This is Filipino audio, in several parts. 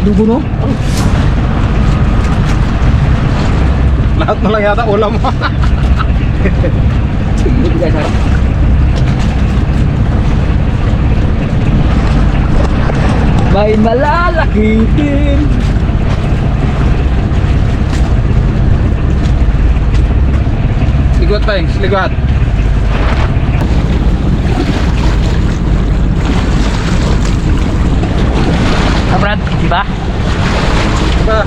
Kaya dugo no? Lahat na lang yata ulam. Hindi guys ha. May malalakihin. Ligot pa yung ligot. Brad, di ba? Ba?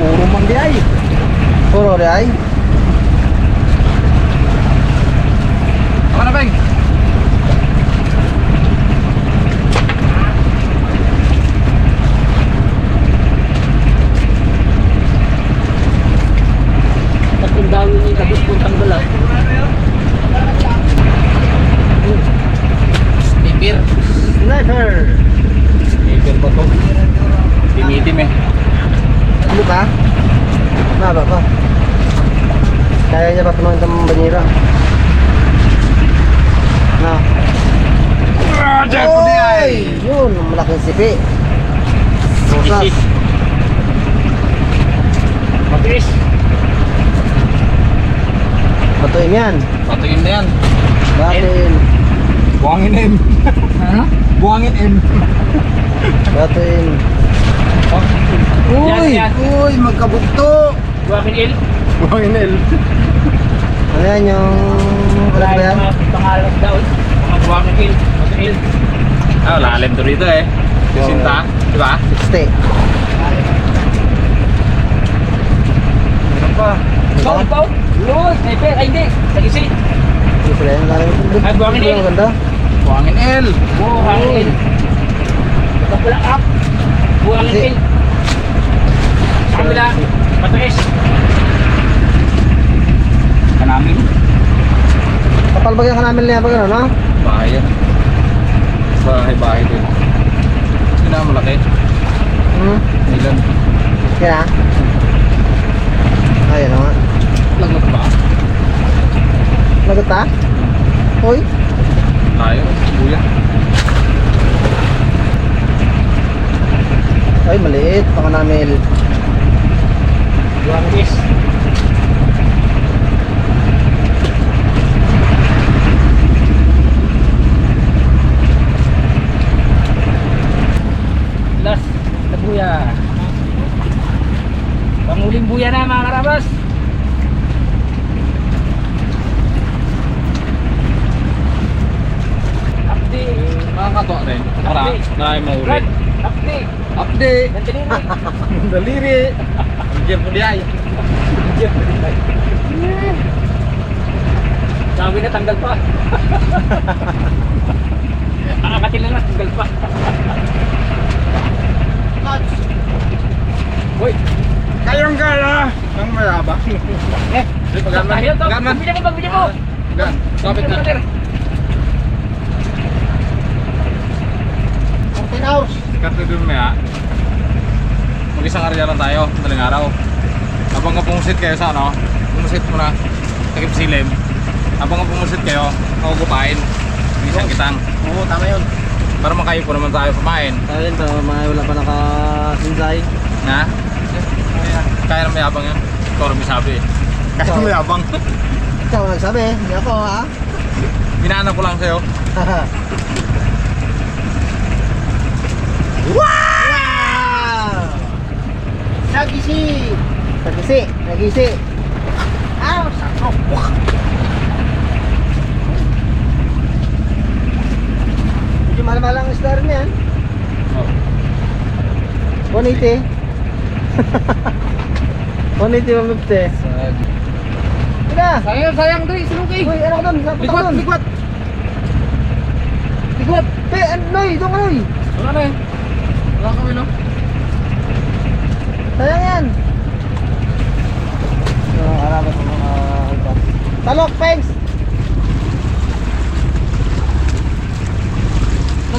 Puro mang di ay. Puro di ay. Ako na bang? At ang dami ni kabis puntang dala. Sniper. Sniper. Sniper ba to? Timitim eh. Ano ba? Maba pa. Kaya niya ba tumawin ng banyera? Na. Ah, Jack po di ay. Yun, malaking sipi. Rosas. Mabilis. Batuin yan. Patuyin na yan. Batin. Buhangin M. Ha? Buhangin M. Batuin. Yan, yan. Uy, magkabugto. Buwakin il. Buhangin L. Ano yan yung... Ano ba yan? mga pangalan daw. Mga il. Buwakin il. Ah, lalim to rito eh. Sinta, di ba? 60. Meron pa. Ikaw, ikaw. Uy, sniper. Ay, hindi. Tagisi. Hindi sila yung lalim. Ay, buwangin eh. Ang ganda. Buhangin L. Buwakin il. Kapula up. Buwakin il. Sa kabila. Mataas. Kanamin. Kapal bagay ka namin niya pag ano, no? Bahay yan. Bahay-bahay din. Sino ang malaki? Hmm? Ilan? Ah. Ayun nga. Lagot ba? Lagot ah? Uy. Tayo. Kuya. Ay, maliit. Namin. Buwakin is. Buya na mga karabas. Update. Mga kato rin. Para, marami mahuli. Brad, update. Update! Ganti rin. Daliri! Bigyan po di ay. Sabi na tanggal pa. Aakatin lang na tanggal pa. Uy, Kayong gala! Ang mayabang. eh, to. Pagkaman. Pagbili mo, pagbili mo. Gan. Kapit na. Brother. 14 hours. Sikat na dun maya. Mag-isang area lang tayo. Madaling araw. Habang ka pumusit kayo sa ano, pumusit mo na. Takip silim. Habang ka pumusit kayo, ako kumain. Isang kitang. Oo, tama yun. Para makayo po naman tayo kumain. Tayo to, mga wala pa nakasinsay. Na? Kaya na mayabang yan. Ikaw rin may sabi eh. Kaya na mayabang. Ikaw ang nagsabi, hindi ako ha. Binaanap ko lang sa'yo. wow! Sagisi! Sagisi, sagisi. Aw, sakto. Medyo mahal-mahal ang isda rin yan. Oh. 180. 180 150. Tira! Sayang, sayang doy, sinuki. Uy, ano ka doon? Doon? likwat. Likwat! Pe, ano, Noy, doon ka, Noy! Wala na eh. Wala kami no. Sayang yan! So, harapan ko mga. Talok, Pengs!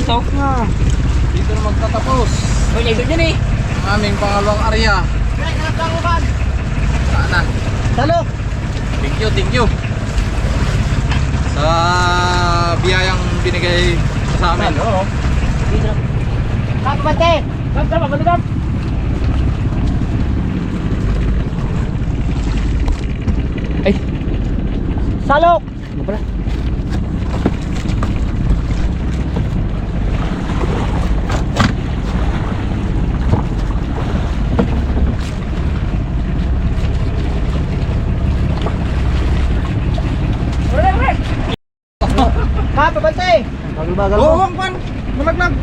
To? Ah. Dito na magtatapos. Uy, nandun yun eh. Aming pangalawang area. Sana. Talok! Thank you, thank you. ah, biyayang binigay sa amin. Oo. Kapa bante! Kap, kap, balik kap. Ay. Salok! Ano pala? Oo, mo. oh, pan. Malaglag.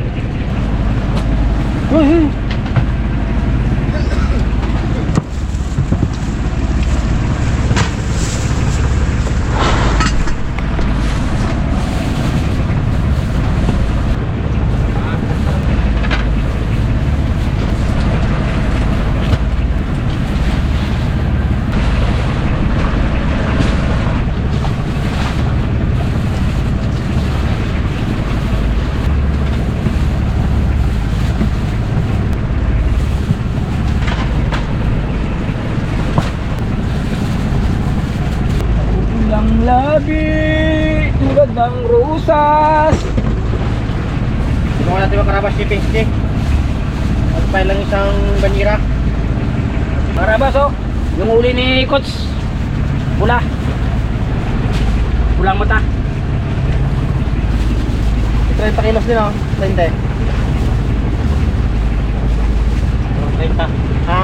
Uy, uy. Pulang labi, tulad ng. Ito ko natin makarabas shipping stick. At pa lang isang banira. Marabas oh, yung uli ni Coach. Pula. Pulang mata. 30 kilos din oh. 20. 30. Ha?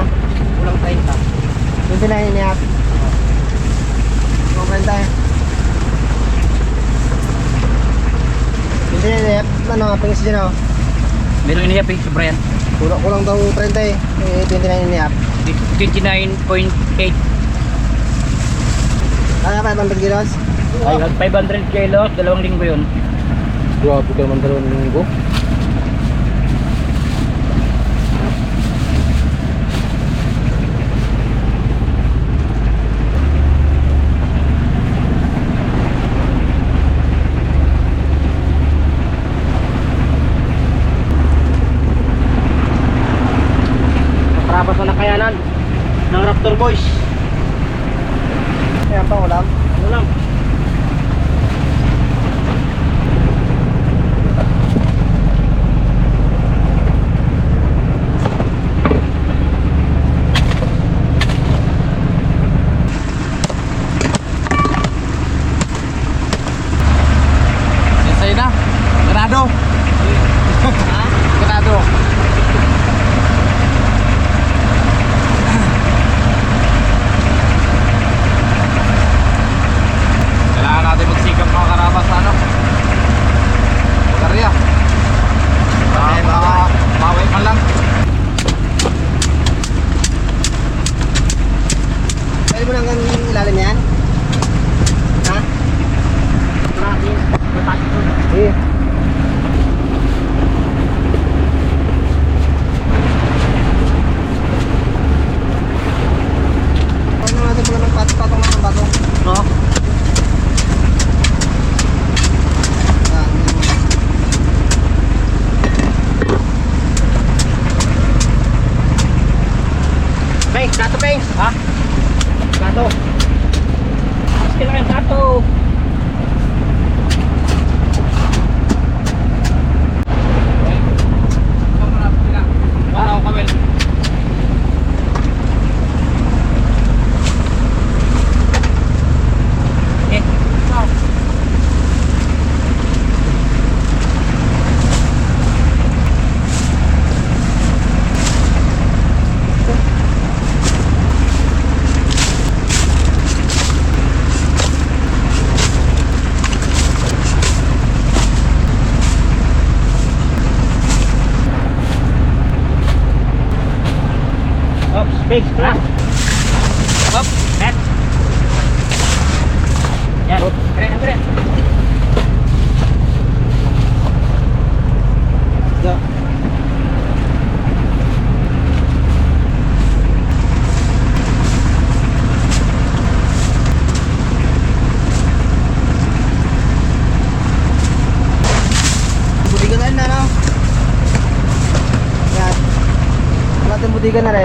Kulang 30. Yung pinahin niya. Kulang 30 eh. Niya. Ano nga, pingis din oh. Meron inihap eh, sobra yan. Kulang, kulang daw 30 eh. Eh, 29 niya. 29.8. Kaya pa 500 kilos? Ay, 500 kilos, dalawang linggo yun. Grabe ka naman dalawang linggo. Makarabas na nakayanan Raptor Boys. Kaya pa ulam. Ano lang? Sensay na. Ganado. Ganado. Kailangan natin magsikap mga karabas sa ano. Karya. Okay, Baka bawal. bawi man lang. Pwede mo lang ang ilalim yan? Ha? Sige. Ano natin pala ng patong-patong ng batong? No? Ah, Peng, gato peng! Ha? Gato! Mas kailangan sato. Ano ako kamel? Eh, Oops, big! Ha? Hop, net. Yan. Keren, keren. Yeah. Budigan na na, no? Yan. Wala na rin.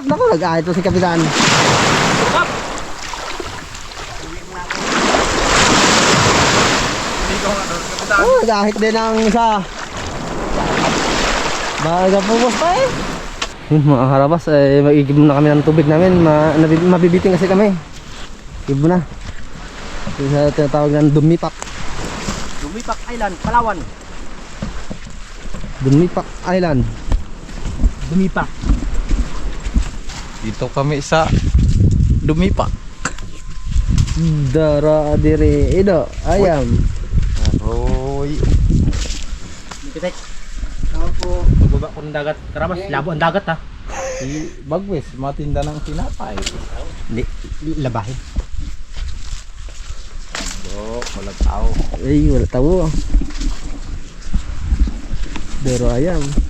Naku, nag-ahit to si Kapitan. Oh, nag-ahit din ang isa. Baga po boss pa eh. Yun mga karabas, eh, mag-igib muna kami ng tubig namin. Ma nabi- mabibiting kasi kami. Igib muna. Ito sa tinatawag ng dumipak. Lumipak Island, Palawan. Dumipak Island. Lumipak. Dito kami sa Dumipak. Dara dire ido ayam. Aroy. Pitek. Ako. Magbaba ko ng dagat. Karabas, labo ang dagat ha. Si Bagwes, matinda ng tinapay. Hindi labahin. Bro, wala tao. Ay, wala tawo. Dara ayam.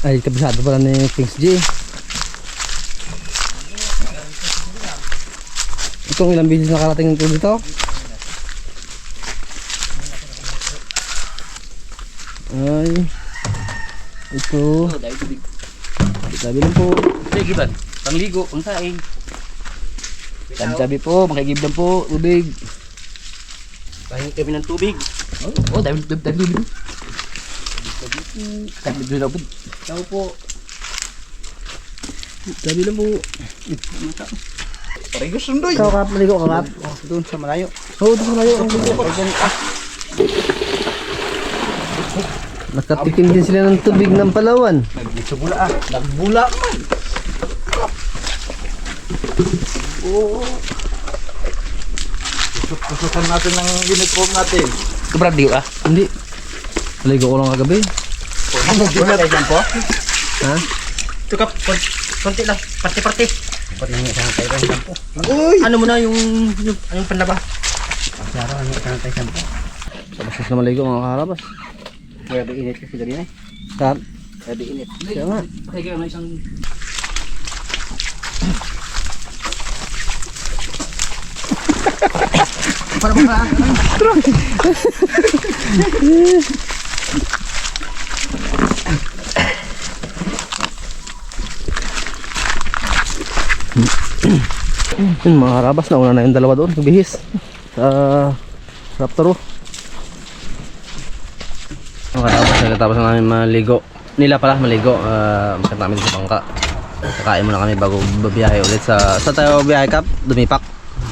Ay, kabisado pala ni Pings G. Itong ilang bisis nakarating ito dito? Ay. Ito. Oh, dahil tubig. Sabi lang po. Sige ba? Pangligo, pang saing. Sabi po, makigib lang po, tubig. Pahingi kami ng tubig. Oh, oh dahil dahil dahil. Sabi dahil dahil. Tao po. Sabi lang po. Pareho sundoy. Ikaw kap, maligo ka kap. Doon sa malayo. Oo, doon malayo. Ang ligo. Nakatikim din sila ng tubig ng Palawan. Nagbula ah. Nagbula man. Pusukan natin ng uniform natin. Sobrang diyo ah. Hindi. Maligo ko lang kagabi. Wala tayo dyan po. Ha? Tukap, konti lang. Parte-parte. Dapat na nga tayo tayo sampo. Uy! Ano mo na yung, yung, yung panlaba? Klaro, ano ka tayo sampo. Sa basis na maligo mga karabas. Kaya ba init kasi ganyan eh? Kap. Kaya ba init? Kaya nga. Pakigyan mo isang... Para ba? Yun mga karabas, nauna na yung dalawa doon. Nagbihis. Sa Raptor. oh. Mga karabas, nagkatapos na namin maligo. Nila pala maligo. Uh, Makat namin sa bangka. Kakain muna kami bago babiyahe ulit sa sa tayo biyahe kap, dumipak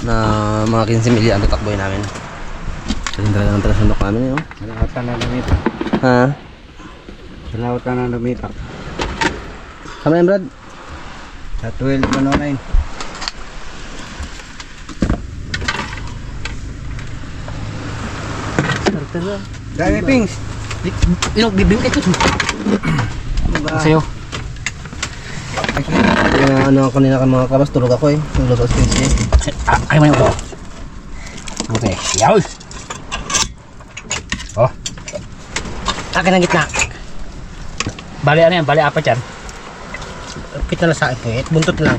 na mga 15 milya ang tatakboy namin. Kasi talaga ng tagasundok namin yun. Malawatan na lumitak. Ha? Malawatan na lumitak. Kami yan Brad? Sa 12 ano yun. Dami pings. Inog bibing ito. Sa'yo. Yung ano kanina ka mga kabas, tulog ako eh. Yung luto sa pinsi. Ay mo ito. Okay. Yaw. Oh. Akin ang gitna. Bali ano yan? Bali apat yan. Kita na sa. Eh. Buntot lang.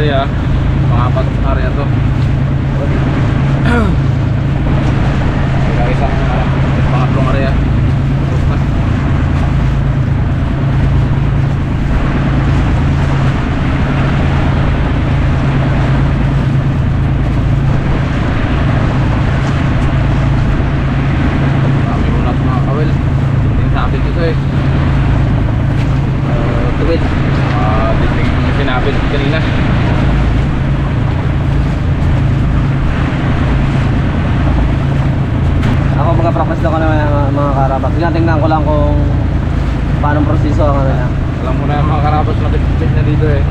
area. Pangapat na area to. Kaya isang uh, pangatlong area. Tapos na. Kami muna ito mga kawil. Hindi sabi dito eh. Uh, tuwid. Ah, uh, yung sinabi kanina. Ako magka-practice ako ng mga, mga karabas. Tingnan ko lang kung paano proseso ang ano niya. Alam mo na yung mga karabas na bit na dito eh.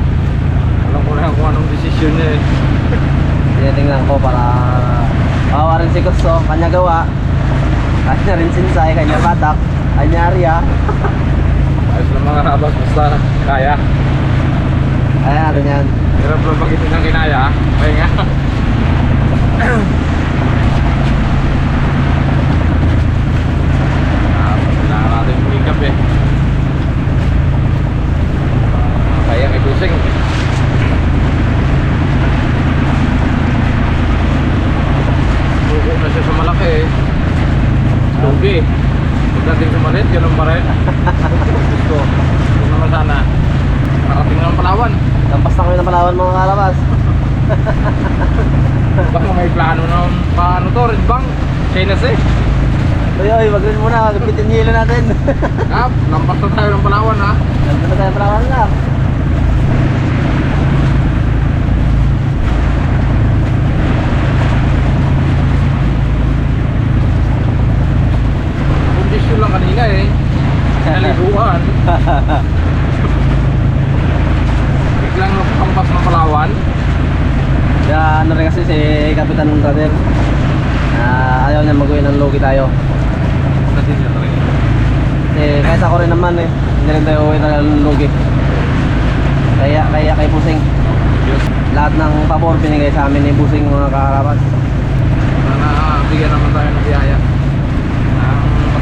Alam ko na kung anong desisyon niya eh. Tinitingnan ko para Kawawa rin si Kusto, kanya gawa Kanya rin kanya batak Kanya arya Ayos lang mga karabas, basta kaya. Kaya natin yan Hirap lang pag ng kinaya. Kaya nga. Ah, natin umingkap eh. Ah, Kaya kay Busing. Suko na siya sa malaki eh. Lugi. Pagdating sa maliit, ganun pa rin. Gusto. Gusto naman sana. Nakating ng Palawan. Lampas na kami ng Palawan mga karabas Baka may plano ng paano to, Red Bank. China eh. Uy, uy, wag rin muna, gapitin yung hilo natin Kap, lampas na tayo ng Palawan ha. Lampas na tayo ng Palawan na Kanina eh. Naliguan. Biglang nagpampas ng Palawan. Kaya ano rin kasi si Kapitan Brother Ah, Ayaw niya mag-uwi ng logi tayo Kasi siya talaga. Eh, kahit ako rin naman eh Hindi rin tayo uwi ng logi Kaya, kaya kay Pusing Diyos. Lahat ng pabor binigay sa amin ni Pusing mga kakarabas Sana bigyan naman tayo ng biyaya.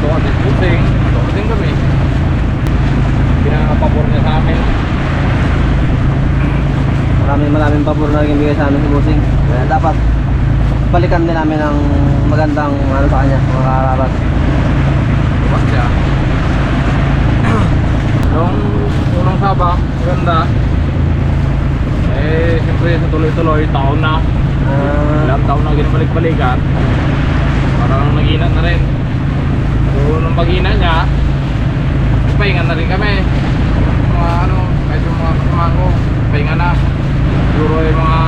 Ang puting. Katuwa din kami. Pinakapabor niya sa amin. Maraming maraming pabor na naging bigay sa amin si Pusing Kaya dapat balikan din namin ng magandang ano sa kanya mga kakarabas Tuwa siya. Nung unang sabak, maganda. Eh, siyempre sa tuloy-tuloy, taon na. Ah, Ilang taon na ginabalik-balikan. Parang nagina na rin. So, nung pag-ina niya, pahinga na rin kami. Mga ano, kahit yung mga kasama ko, pahinga na. Siguro yung mga,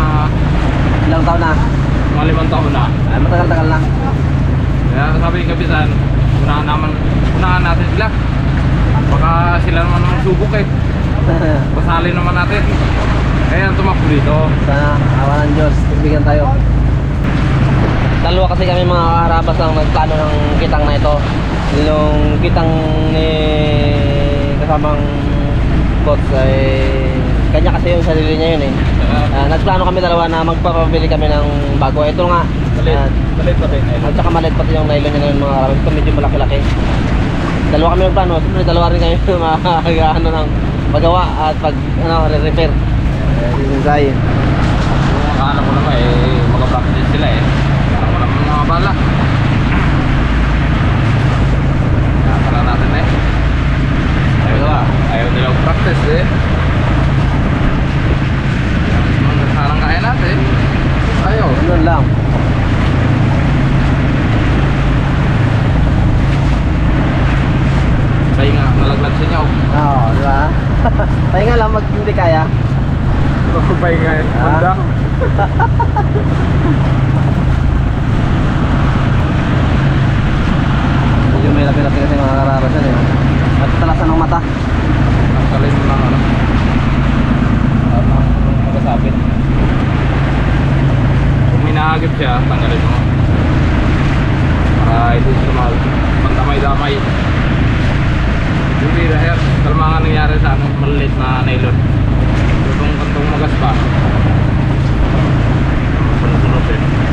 ilang taon na mga limang taon na. Ay, matagal-tagal na Kaya sabi ng kapitan, unahan naman, unahan natin sila. Baka sila naman ang subok eh. Pasali naman natin. Kaya tumakbo dito. Sana, awa ng Diyos, bigyan tayo. Dalawa kasi kami mga karabas ang nagplano ng kitang na ito. Yung kitang ni kasamang coach ay kanya kasi yung sarili niya yun eh. Ah, nagplano kami dalawa na magpapabili kami ng bago. Ito nga. Malit, ah, malit pa rin. at saka maliit pati yung nylon niya ng mga karabas. Ito medyo malaki-laki. Dalawa kami nagplano. Siyempre dalawa rin kami mag ano ng magawa at pag ano re-repair. Eh, design. Yung akala ko naman eh, mag-practice sila eh. Wala mga mga bala. Nakakala natin eh. Nila, ayaw nila practice eh. Sarang kaya natin. Ayaw. Ganun lang. Kaya nga, nalaglag sa inyo. Oo, di ba? Tayo nga lang, mag hindi kaya. Kaya nga eh. Ah. Banda. Medyo may lapi-lapi kasi mga karabas yan eh talasan ng mata. Ang talim ng ano? ano, ano Magasapit kung minahagip siya tanggalin mo. Para hindi sumal pandamay-damay hindi dahil kalma nga nangyari sa anong malilit na nylon. Itong kantong magas pa. Ano, sunod-sunod eh.